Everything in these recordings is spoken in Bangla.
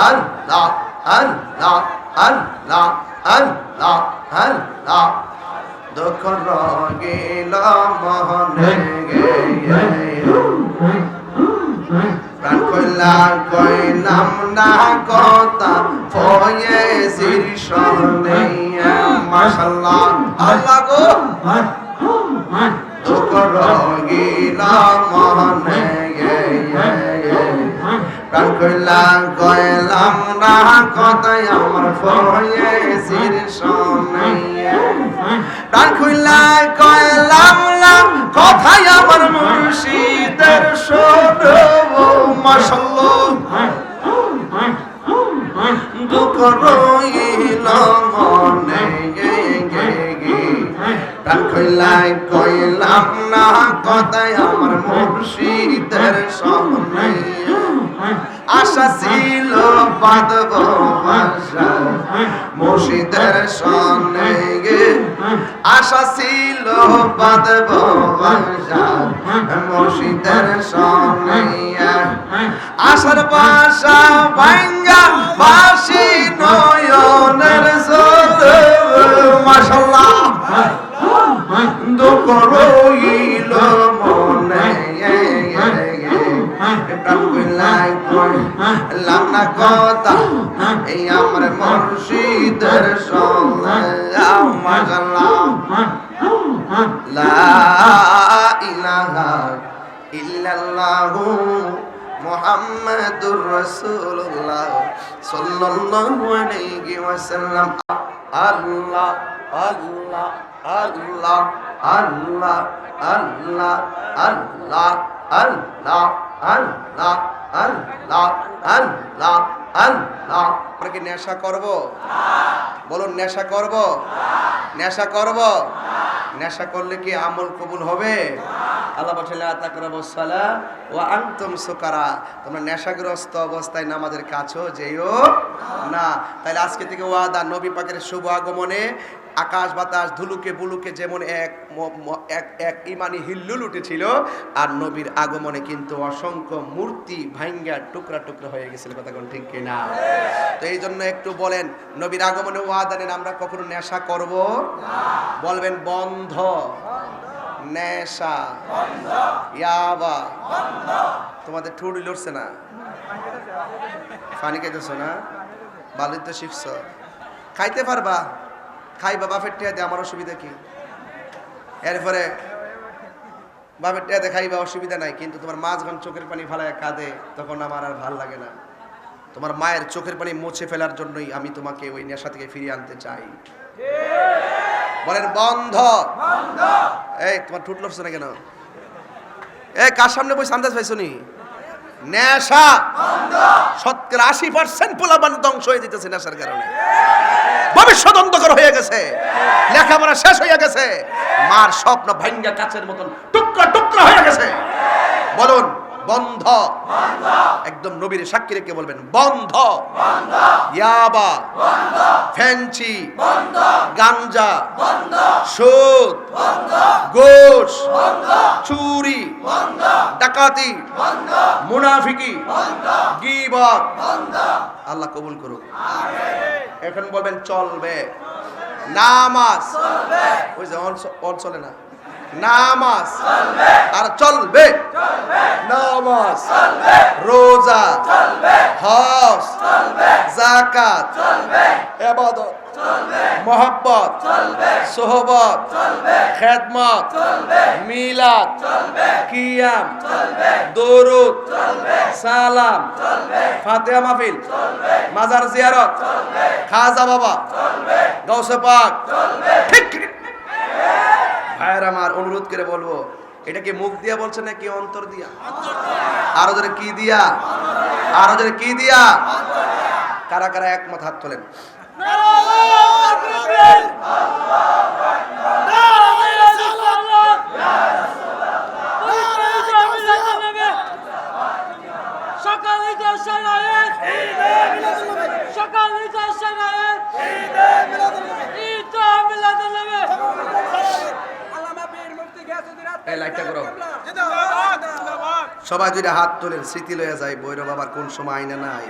আল্লাহ আল্লাহ আল্লাহ আল্লাহ আল্লাহ দুঃখ রগিল মহনে প্রাণ কইলা কইলাম না কথা ফয়ে শীর্ষ মাশাল্লাহ আল্লাহ গো দুঃখ রগিল মহনে প্রাণ কইলা কইলাম না কথা আমার ফয়ে শীর্ষ নেই প্রাণ কইলা কইলাম না কথাই আমার মুর্শিদের শোনো মাশাল্লাহ দুঃখ রইল মনে প্রাণ কইলাই কইলাম না কথাই আমার মুর্শিদের সামনে আশা ছিল বাদব আশা মুর্শিদের সামনে গে আশা ছিল বাদব আশা মুর্শিদের সামনে আশার বাসা ভাঙ্গা বাসি নয়নের জল। মাশাল্লাহ, দুঃখ রইল মনে। লানা কথা, এই আমার মুর্শিদের সঙ্গে লা ইলাহা ইল্লাল্লাহু মুহাম্মাদুর রাসূলুল্লাহ সাল্লাল্লাহু আলাইহি ওয়াসাল্লাম। আল্লাহ আল্লাহ আল্লাহ আল্লাহ আল্লাহ আল্লাহ আল্লাহ। আমরা কি নেশা করব? বলুন, নেশা করব? নেশা করব? নেশা করলে কি আমল কবুল হবে? আল্লাহ সুকারা। তোমরা নেশাগ্রস্ত অবস্থায় না। তাহলে আজকে থেকে ওয়াদা, নবী পাকের শুভ আগমনে আকাশ, বাতাস, ধুলুকে, বুলুকে যেমন এক এক ইমানি হিল্লুল উঠেছিল, আর নবীর আগমনে কিন্তু অসংখ্য মূর্তি ভাঙ্গা টুকরা টুকরা হয়ে গেছিল, কথা কোন ঠিক কিনা? তো এই জন্য একটু বলেন, নবীর আগমনে ওয়াদা নেন, আমরা কখনো নেশা করব? বলবেন, বন্ধ। নেশা। ইয়াবা। তোমাদের ঠুড়ি লড়ছে না? পানি খাইতেছো না? বালির শিখছ। খাইতে পারবা? খাইবা বাপের টিয়াতে আমার অসুবিধা কি? এরপরে বাপের টিয়াতে খাইবা অসুবিধা নাই কিন্তু তোমার মাঝখান চোখের পানি ফালায় কাঁদে তখন আমার আর ভালো লাগে না। তোমার মায়ের চোখের পানি মুছে ফেলার জন্যই আমি তোমাকে ওই নেশা থেকে ফিরিয়ে আনতে চাই। বলেন বন্ধ। এই তোমার ঠুট লড়ছে না কেন? এই কার সামনে বসে আন্দাজ পাইছো নি? নেশা। শতকরা আশি পার্সেন্ট পোলাবান ধ্বংস হয়ে যেতেছে নেশার কারণে। ভবিষ্যৎ অন্ধকার হয়ে গেছে। লেখাপড়া শেষ হয়ে গেছে। মার স্বপ্ন ভাঙ্গা মতন টুকরা টুকরা হয়ে গেছে। বলুন বন্ধ। একদম নবীর সাক্ষী রেখে বলবেন বন্ধ। ইয়াবা ফ্যান্সি গাঞ্জা সুদ গোশ চুরি ডাকাতি মুনাফিকি গিবত। আল্লাহ কবুল করুক। এখন বলবেন চলবে। নামাজ। ওই যে অন চলে না? নামাজ। আর চলবে। নামাজ। রোজা। হজ। জাকাত এবাদত। মোহব্বত। সোহবত। খেদমত। মিলাদ। কিয়াম। দরুদ। সালাম। ফাতেহা মাহফিল। মাজার জিয়ারত। খাজা বাবা। গৌসে পাক। ঠিক ভাইয়ের আমার অনুরোধ করে বলব এটা কি মুখ দিয়া বলছে নাকি অন্তর দিয়া? আরও জোরে কি দিয়া? আরও জোরে কি দিয়া? কারা কারা একমত হাত তোলেন? সকালে সকালে দর্শন আয়াত ঈদ মিলাদুল নবী এই লাইটটা করো। সবাই যদি হাত তোলেন স্মৃতি লয়ে যায় বৈরব বাবার কোন সময় আইনা নাই।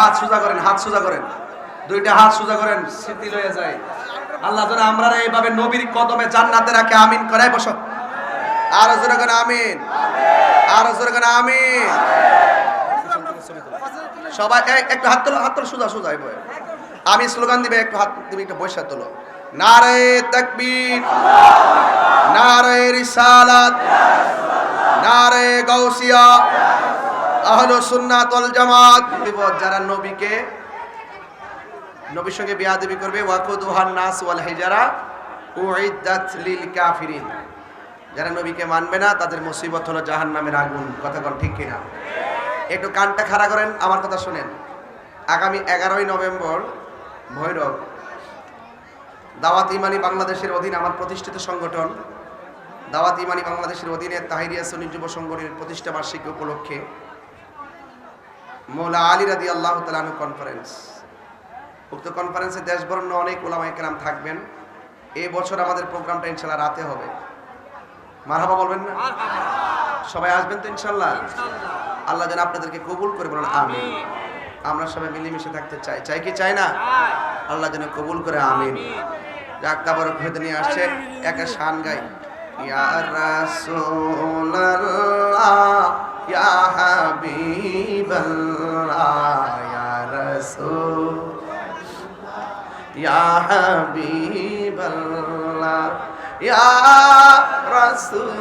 হাত সোজা করেন হাত সোজা করেন। দুইটা হাত সোজা করেন স্মৃতি লয়ে যায়। আল্লাহ যেন আমরা এইভাবে নবীর কদমে জান্নাতে রাখে আমিন করে বসো। আর জোরে করে আমিন। আর জোরে করে আমিন। সবাই একটু হাত তোলো হাত তোলো সোজা সোজা আমি স্লোগান দিবে একটু হাত তুমি একটু বৈশা তোলো। নারে তাকবীর, নারে রিসালাত, নারে গাউসিয়া, আহলো সুন্নাত ওয়াল জামাত। বিপদ যারা নবীকে, নবীর সঙ্গে বিয়াদবি করবে ওয়াকুদুহান নাস ওয়াল হিজারা, উইদ্দাত লিল কাফিরিন। যারা নবীকে মানবে না, তাদের মুসিবত হলো জাহান্নামের আগুন। কথা কোন ঠিক কিনা? একটু কানটা খাড়া করেন, আমার কথা শুনেন। আগামী এগারোই নভেম্বর ভৈরব দাওয়াত ইমানি বাংলাদেশের অধীনে আমার প্রতিষ্ঠিত সংগঠন। দাওয়াত ইমানি বাংলাদেশের অধীনে তাহিরিয়া সুন্নি যুব সংগঠনের প্রতিষ্ঠা বার্ষিকী উপলক্ষে মৌলা আলী রাদি আল্লাহ তালানু কনফারেন্স উক্ত কনফারেন্সে দেশবরণ্য অনেক ওলামা একরাম থাকবেন। এই বছর আমাদের প্রোগ্রামটা ইনশাল্লাহ রাতে হবে। মারহাবা বলবেন না? সবাই আসবেন তো ইনশাল্লাহ আল্লাহ যেন আপনাদেরকে কবুল করে বলেন আমিন। আমরা সবাই মিলেমিশে থাকতে চাই। চাই কি চাই না? আল্লাহ যেন কবুল করে আমিন। যাক তারপর হয়তো নিয়ে আসছে একটা শান গাই ইয়া রাসূলুল্লাহ ইয়া হাবিবাল্লাহ ইয়া রাসূল ইয়া হাবিবাল্লাহ ইয়া রাসূলুল্লাহ।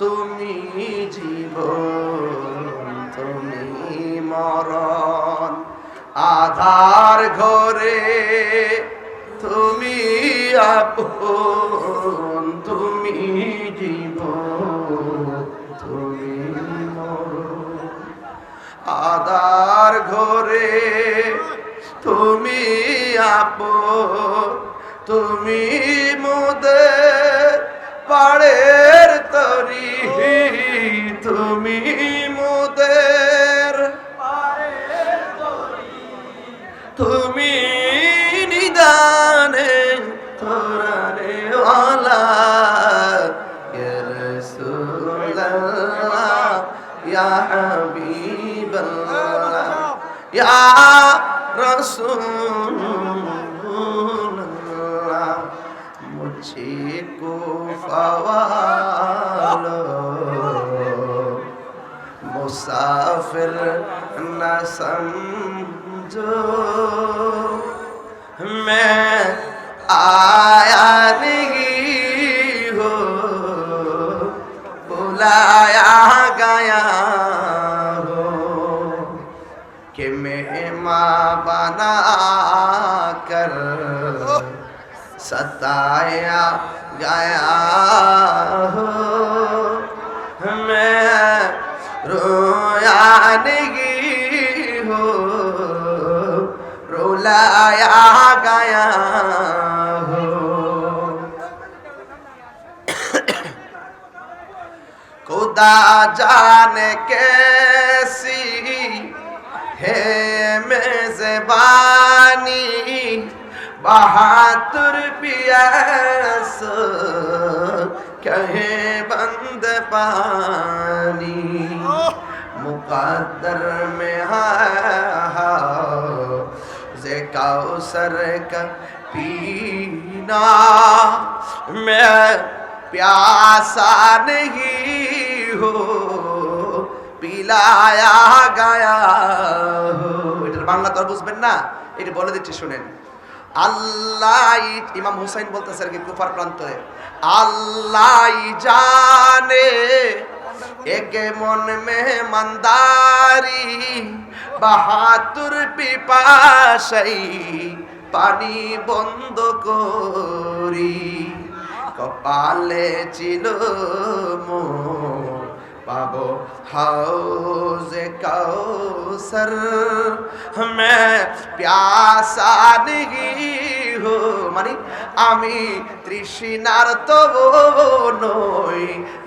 তুমি জীবন তুমি মরণ। আধার ঘরে তুমি আপন, তুমি জীবন, তুমি আধার ঘরে তুমি আপন, তুমি মোদের পাড়ের তরি, তুমি মোদের حبیب اللہ یا رسول اللہ مجھے کو فوالو مسافر نہ سمجھو۔ میں آیا نہیں ہو بلا بنا کر۔ ستایا گیا ہو۔ میں رویانگی ہو۔ رولایا گیا خدا جانے کیسی ہے میں مہربانی بہاتر پیاس، کہے بند پانی، مقدر میں ہے سر کا پینا، میں پیاسا نہیں ہو، پلایا گیا বাংলা তো বুঝবেন না, এটা বলে দিচ্ছি, শুনেন। আল্লাহ ইমাম হুসাইন বলতেছে আর কি, কুফার প্রান্তরে, আল্লাহ জানে একে মন মেহমানদারি বাহাতুর পিপাসাই পানি বন্ধ করি। কপালে ছিল মোর পাবো। হাউজে কাউসর মে প্যাসা হো। মানে আমি তৃষ্ণার তবু নই,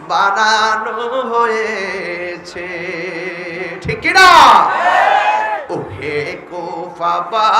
বানানো হয়েছে। ঠিক না ওহে কোফাবাসী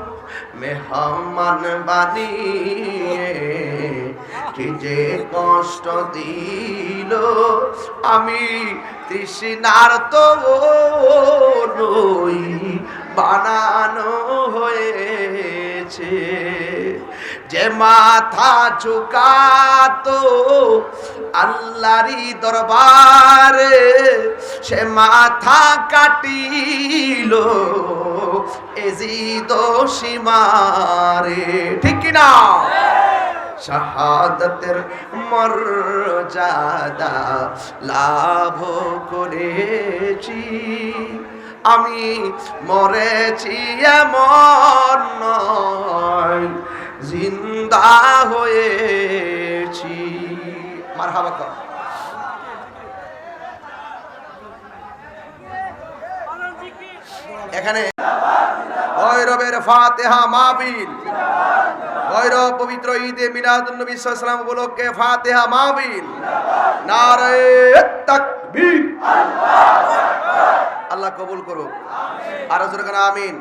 মেহমান বানিয়ে কি যে কষ্ট দিল। আমি তৃষ্ণার তো বানানো হয়েছে। যে মাথা ঝুকাতো আল্লাহরি দরবারে, সে মাথা কাটিল এজিদ সীমারে। ঠিক কিনা শাহাদতের মর্যাদা লাভ করেছি। আমি মরেছি এমন নয়। জিন্দা হয়েছি। এখানে ভৈরবের ফাতেহা মাহবিল ভৈরব পবিত্র ঈদে মিলাদুন নবী সাল্লাম উপলক্ষে ফাতেহা মাহবিল আল্লাহ কবুল করুক। আরও আমিন।